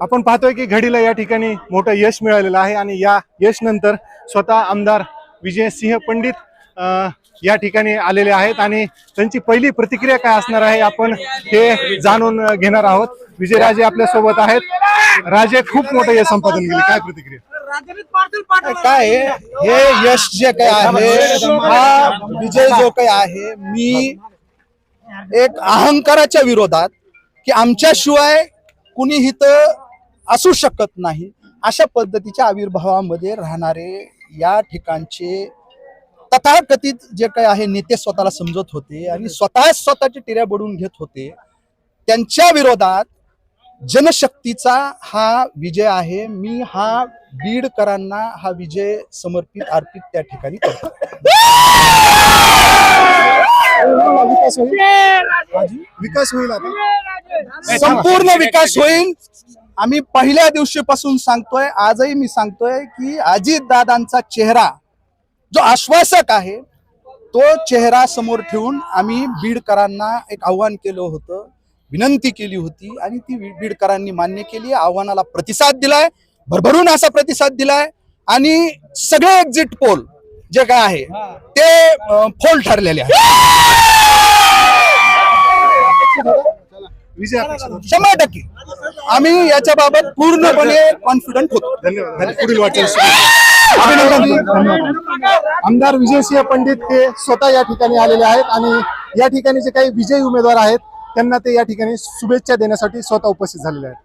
आपण पाहतोय की घडीला या ठिकाणी मोठं यश मिळालेलं आहे आणि या यश नंतर स्वतः आमदार विजयसिंह पंडित या ठिकाणी आलेले आहेत आणि त्यांची पहिली प्रतिक्रिया काय असणार आहे आपण हे जाणून घेणार आहोत. विजयराजे आपल्यासोबत आहेत. राजे खूप मोठं यश संपादन केले. काय प्रतिक्रिया? काय हे यश जे काय आहे हा विजय जो काही आहे मी एक अहंकाराच्या विरोधात की आमच्याशिवाय कुणी इथं असू शकत नाही. अशा पद्धतीच्या आविर्भावामध्ये राहणारे या ठिकाणचे तथाकथित जे काही आहे नेते स्वतःला समजत होते आणि स्वतः स्वतःच्या टिऱ्या बडून घेत होते. त्यांच्या विरोधात जनशक्तीचा हा विजय आहे. मी हा बीडकरांना हा विजय समर्पित अर्पित त्या ठिकाणी करतो. विकास होईल. विकास होईल आता. संपूर्ण विकास होईल. आम्ही पहिल्या दिवशीपासून सांगतोय आजही मी सांगतोय की अजित दादांचा चेहरा जो आश्वासक आहे तो चेहरा समोर ठेवून आम्ही बीडकरांना एक आव्हान केलं होतं विनंती केली होती आणि ती बीडकरांनी मान्य केली आव्हानाला प्रतिसाद दिलाय भरभरून असा प्रतिसाद दिलाय आणि सगळे एक्झिट पोल जे काय आहे ते फोल ठरलेले आहे विजय अपेक्षित होता. शंभर टक्के. आम्ही याच्या बाबत पूर्णपणे कॉन्फिडंट होतो. धन्यवाद. पुढील आमदार विजयसिंह पंडित हे स्वतः या ठिकाणी आलेले आहेत आणि या ठिकाणी जे काही विजयी उमेदवार आहेत त्यांना ते या ठिकाणी शुभेच्छा देण्यासाठी स्वतः उपस्थित झालेले आहेत.